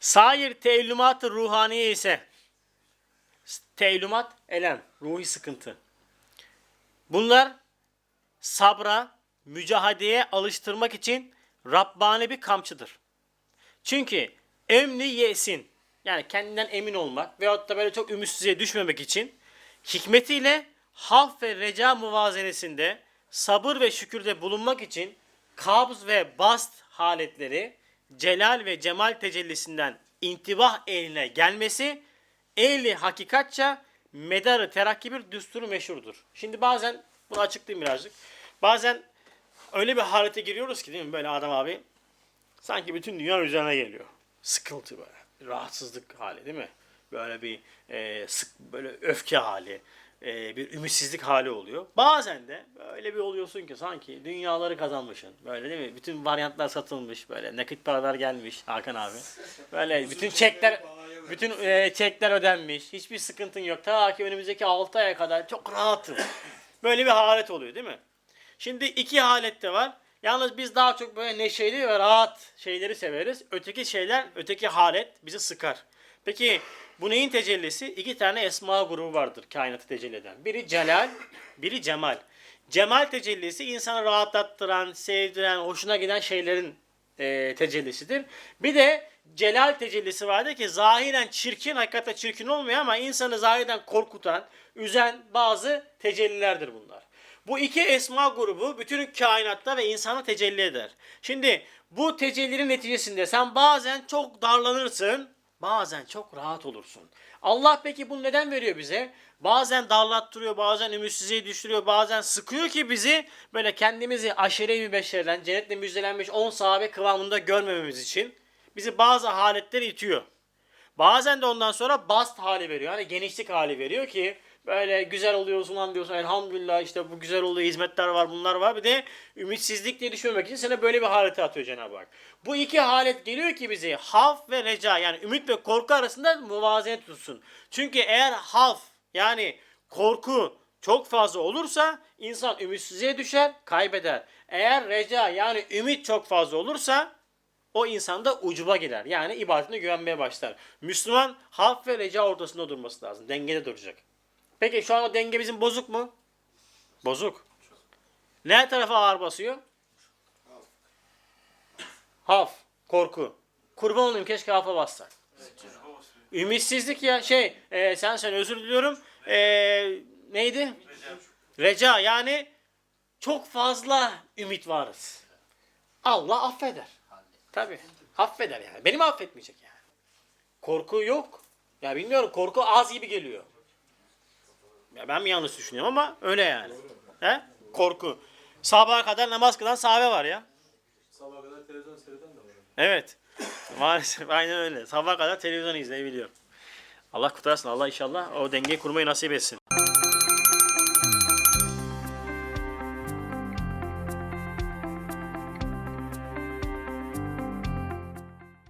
Sair tevlümat-ı ruhaniye ise tevlümat elem, ruhi sıkıntı. Bunlar sabra, mücahadeye alıştırmak için Rabbani bir kamçıdır. Çünkü emni yesin yani kendinden emin olmak veyahut da böyle çok ümitsizliğe düşmemek için hikmetiyle haf ve reca muvazenesinde sabır ve şükürde bulunmak için kabz ve bast haletleri celal ve cemal tecellisinden intibah ehline gelmesi ehli hakikatça medarı terakki bir düsturu meşhurdur. Şimdi bazen bunu açıklayayım birazcık. Bazen öyle bir halete giriyoruz ki değil mi böyle adam abi sanki bütün dünya üzerine geliyor. Sıkıntı böyle. Rahatsızlık hali değil mi? Böyle bir e, sık böyle öfke hali, e, bir ümitsizlik hali oluyor. Bazen de böyle bir oluyorsun ki sanki dünyaları kazanmışsın. Böyle değil mi? Bütün varyantlar satılmış. Böyle nakit paralar gelmiş Hakan abi. Böyle bütün çekler bütün e, çekler ödenmiş. Hiçbir sıkıntın yok. Ta ki önümüzdeki 6 aya kadar çok rahatım. Böyle bir halet oluyor değil mi? Şimdi iki halette var. Yalnız biz daha çok böyle neşeli ve rahat şeyleri severiz. Öteki şeyler, öteki halet bizi sıkar. Peki bu neyin tecellisi? İki tane esma grubu vardır kainatı tecelli eden. Biri celal, biri cemal. Cemal tecellisi insanı rahatlattıran, sevdiren, hoşuna giden şeylerin e, tecellisidir. Bir de celal tecellisi vardır ki zahiren çirkin, hakikaten çirkin olmuyor ama insanı zahiren korkutan, üzen bazı tecellilerdir bunlar. Bu iki esma grubu bütün kainatta ve insana tecelli eder. Şimdi bu tecellinin neticesinde sen bazen çok darlanırsın, bazen çok rahat olursun. Allah peki bunu neden veriyor bize? Bazen darlattırıyor, bazen ümitsizliğe düşürüyor, bazen sıkıyor ki bizi böyle kendimizi aşire-i mübeşşerden, cennetle müjdelenmiş 10 sahabe kıvamında görmememiz için bizi bazı haletler itiyor. Bazen de ondan sonra bast hali veriyor. Hani genişlik hali veriyor ki böyle güzel oluyorsun lan diyorsun elhamdülillah işte bu güzel oluyor hizmetler var bunlar var. Bir de ümitsizlik diye düşmemek için sana böyle bir halete atıyor Cenab-ı Hak. Bu iki halet geliyor ki bizi haf ve reca yani ümit ve korku arasında muvazene tutsun. Çünkü eğer haf yani korku çok fazla olursa insan ümitsizliğe düşer, kaybeder. Eğer reca yani ümit çok fazla olursa o insanda ucuba girer. Yani ibadetine güvenmeye başlar. Müslüman haf ve reca ortasında durması lazım. Dengede duracak. Peki şu an o denge bizim bozuk mu? Bozuk. Ne tarafa ağır basıyor? Haf, korku. Kurban olayım keşke hafa bassak. Ümitsizlik ya şey e, sen sen özür diliyorum. E, neydi? Reca yani çok fazla ümit varız. Allah affeder. Tabi. Affeder yani. Beni mi affetmeyecek yani? Korku yok. Ya bilmiyorum korku az gibi geliyor. Ya ben mi yanlış düşünüyorum ama öyle yani. He? Korku. Sabaha kadar namaz kılan sahabe var ya. Sabaha kadar televizyon seyreden de var. Evet. Maalesef aynen öyle. Sabaha kadar televizyon izleyebiliyor. Allah kurtarsın. Allah inşallah o dengeyi kurmayı nasip etsin.